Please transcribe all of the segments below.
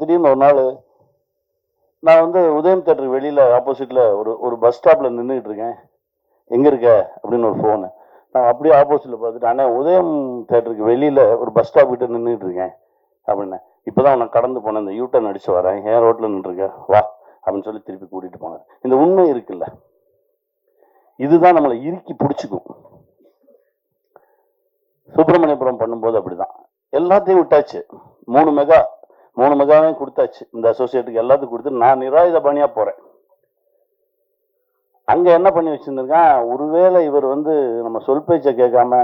திடீர்னு ஒரு நாள் நான் வந்து உதயம் தேட்டருக்கு வெளியில் ஆப்போசிட்டில் ஒரு ஒரு பஸ் ஸ்டாப்பில் நின்றுக்கிட்டு இருக்கேன். எங்கே இருக்க? அப்படின்னு ஒரு ஃபோனு நான் அப்படியே ஆப்போசிட்டில் பார்த்துட்டு ஆனால் உதயம் தேட்டருக்கு வெளியில் ஒரு பஸ் ஸ்டாப் கிட்ட நின்றுக்கிட்டு இருக்கேன். அப்படின்னேன். இப்போ தான் நான் கடந்து போனேன். இந்த யூட்டன் அடிச்சு வரேன். ஏன் ரோட்டில் நின்றுருக்க வா அப்படின்னு சொல்லி திருப்பி கூட்டிகிட்டு போனேன் இந்த உண்மை இருக்குல்ல. இதுதான் நம்மளை இறுக்கி பிடிச்சிக்கும். சுப்பிரமணியபுரம் பண்ணும்போது அப்படிதான். எல்லாத்தையும் விட்டாச்சு. மூணு மெகா மூணு மெகாவையும் கொடுத்தாச்சு. இந்த அசோசியேட்டுக்கு எல்லாத்துக்கும் கொடுத்து நான் நிராயுத பணியாக போகிறேன் அங்கே என்ன பண்ணி வச்சிருந்திருக்கான்? ஒருவேளை இவர் வந்து நம்ம சொல் பேச்சை கேட்காம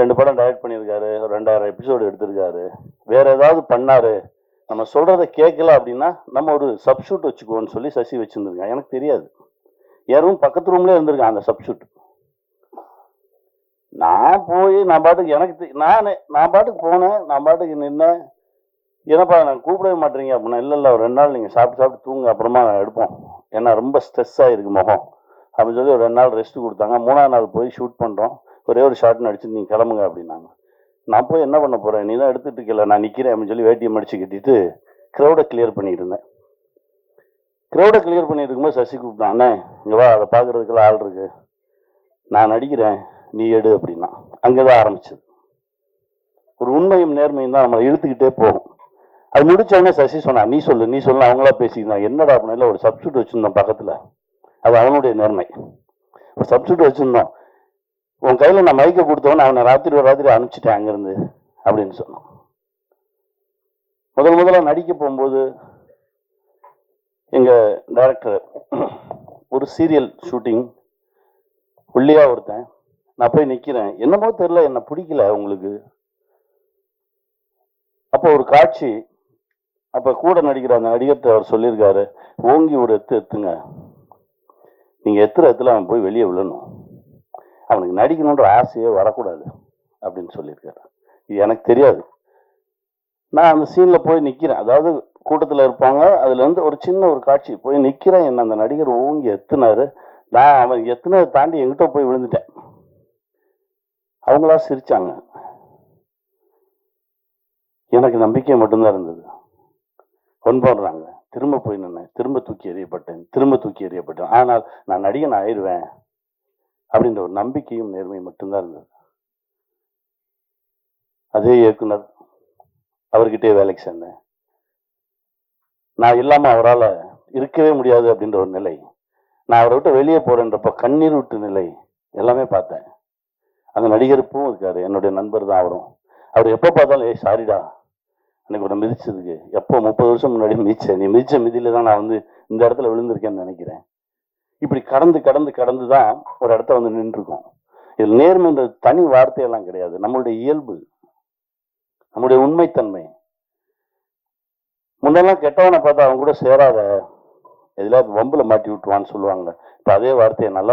ரெண்டு படம் டைரக்ட் பண்ணியிருக்காரு ஒரு ரெண்டாயிரம் எபிசோடு எடுத்திருக்காரு வேற ஏதாவது பண்ணாரு நம்ம சொல்கிறத கேட்கல அப்படின்னா நம்ம ஒரு சப்ஷூட் வச்சுக்குவோன்னு சொல்லி சசி வச்சிருந்திருக்கான். எனக்கு தெரியாது. யாரும் பக்கத்து ரூம்ல இருந்திருக்கான் அந்த சப்ஷூட் நான் போய் நான் பாட்டுக்கு எனக்கு நான் நான் பாட்டுக்கு போனேன் நான் பாட்டுக்கு நின்னேன். என்னப்பா நான் கூப்பிடவே மாட்டீங்க அப்படின்னா இல்லை இல்லை ஒரு ரெண்டு நாள் நீங்கள் சாப்பிட்டு சாப்பிட்டு தூங்க அப்புறமா நான் எடுப்போம். ஏன்னா ரொம்ப ஸ்ட்ரெஸ்ஸாக இருக்குது முகம். அப்படின்னு சொல்லி ஒரு ரெண்டு நாள் ரெஸ்ட் கொடுத்தாங்க. மூணாவது நாள் போய் ஷூட் பண்ணுறோம் ஒரே ஒரு ஷார்ட் நடிச்சு நீங்கள் கிளம்புங்க அப்படின்னாங்க. நான் போய் என்ன பண்ண போகிறேன் நீ தான் எடுத்துகிட்டு இருக்கல நான் நிற்கிறேன் அப்படின்னு சொல்லி வேட்டியை மடிச்சு கட்டிட்டு க்ரௌடை கிளியர் பண்ணிட்டு இருந்தேன். க்ரௌடை கிளியர் பண்ணிட்டு இருக்கும்போது சசி கூப்பிட்டான் அண்ணே இங்கே வா அதை பார்க்குறதுக்குலாம் ஆள் இருக்கு. நான் நடிக்கிறேன் நீ எடு அப்படின்னா. அங்கே தான் ஆரம்பிச்சது. ஒரு உண்மையும் நேர்மையும் தான் நம்மளை இழுத்துக்கிட்டே போகும். அது முடிச்ச உடனே சசி சொன்னா நீ சொல்லு நீ சொல்லு அவங்களா பேசிக்கலாம் என்னடா அப்படின்னா ஒரு சப்ஸ்டியூட் வச்சிருந்தோம் பக்கத்துல. அது அவனுடைய நேர்மை ஒரு சப்ஸ்டியூட் வச்சிருந்தோம் உன் கையில நான் மைக்க கொடுத்தவன அவனை ராத்திரி ஒரு ராத்திரி அனுப்பிச்சிட்டேன் அங்கிருந்து அப்படின்னு சொன்னான். முதல் முதல்ல நடிக்க போகும்போது எங்க டைரக்டர் ஒரு சீரியல் ஷூட்டிங் உள்ளியா ஒருத்தன் நான் போய் நிக்கிறேன். என்னமோ தெரியல என்ன பிடிக்கல உங்களுக்கு. அப்போ ஒரு காட்சி அப்போ கூட நடிக்கிற அந்த நடிகர்கிட்ட அவர் சொல்லியிருக்காரு ஓங்கி ஒரு எத்து எத்துங்க. நீங்கள் எத்துற எத்துல அவன் போய் வெளியே விழணும். அவனுக்கு நடிக்கணுன்ற ஆசையே வரக்கூடாது அப்படின்னு சொல்லியிருக்காரு. இது எனக்கு தெரியாது. நான் அந்த சீனில் போய் நிற்கிறேன் அதாவது கூட்டத்தில் இருப்பாங்க அதுலேருந்து ஒரு சின்ன ஒரு காட்சி. போய் நிற்கிறேன் என்ன அந்த நடிகர் ஓங்கி எத்துனாரு. நான் அவன் எத்துனதை தாண்டி எங்கிட்ட போய் விழுந்துட்டேன். அவங்களா சிரிச்சாங்க. எனக்கு நம்பிக்கை மட்டும்தான் இருந்தது. கொண்டாடுறாங்க திரும்ப போய் நின்னேன் திரும்ப தூக்கி எறியப்பட்டேன் திரும்ப தூக்கி எறியப்பட்டேன். ஆனால் நான் நடிகன் ஆயிடுவேன் அப்படின்ற ஒரு நம்பிக்கையும் நேர்மையும் மட்டும்தான் இருந்தது. அதே இயக்குனர் அவர்கிட்டே வேலைக்கு சேர்ந்தேன். நான் இல்லாமல் அவரால் இருக்கவே முடியாது அப்படின்ற ஒரு நிலை. நான் அவரை விட்டு வெளியே போறேன்றப்ப கண்ணீர் விட்டு நிலை எல்லாமே பார்த்தேன். அந்த நடிகருப்பும் இருக்காரு. என்னுடைய நண்பர் தான் அவரும். அவர் எப்போ பார்த்தாலும் ஏய் சாரிடா அன்னைக்கு உடனே மிதிச்சதுக்கு. எப்போ முப்பது வருஷம் முன்னாடி மிதிச்சேன். நீ மிதிச்ச மிதியில தான் நான் வந்து இந்த இடத்துல விழுந்திருக்கேன்னு நினைக்கிறேன். இப்படி கடந்து கடந்து கடந்து தான் ஒரு இடத்த வந்து நின்றுருக்கோம். இதில் நேர்மைன்றது தனி வார்த்தையெல்லாம் கிடையாது. நம்மளுடைய இயல்பு. நம்முடைய உண்மைத்தன்மை. முன்னெல்லாம் கெட்டவனை பார்த்தா அவன் கூட சேராத. எதுல வம்புல மாட்டி விட்டுருவான்னு சொல்லுவாங்க. இப்போ அதே வார்த்தையை நல்லா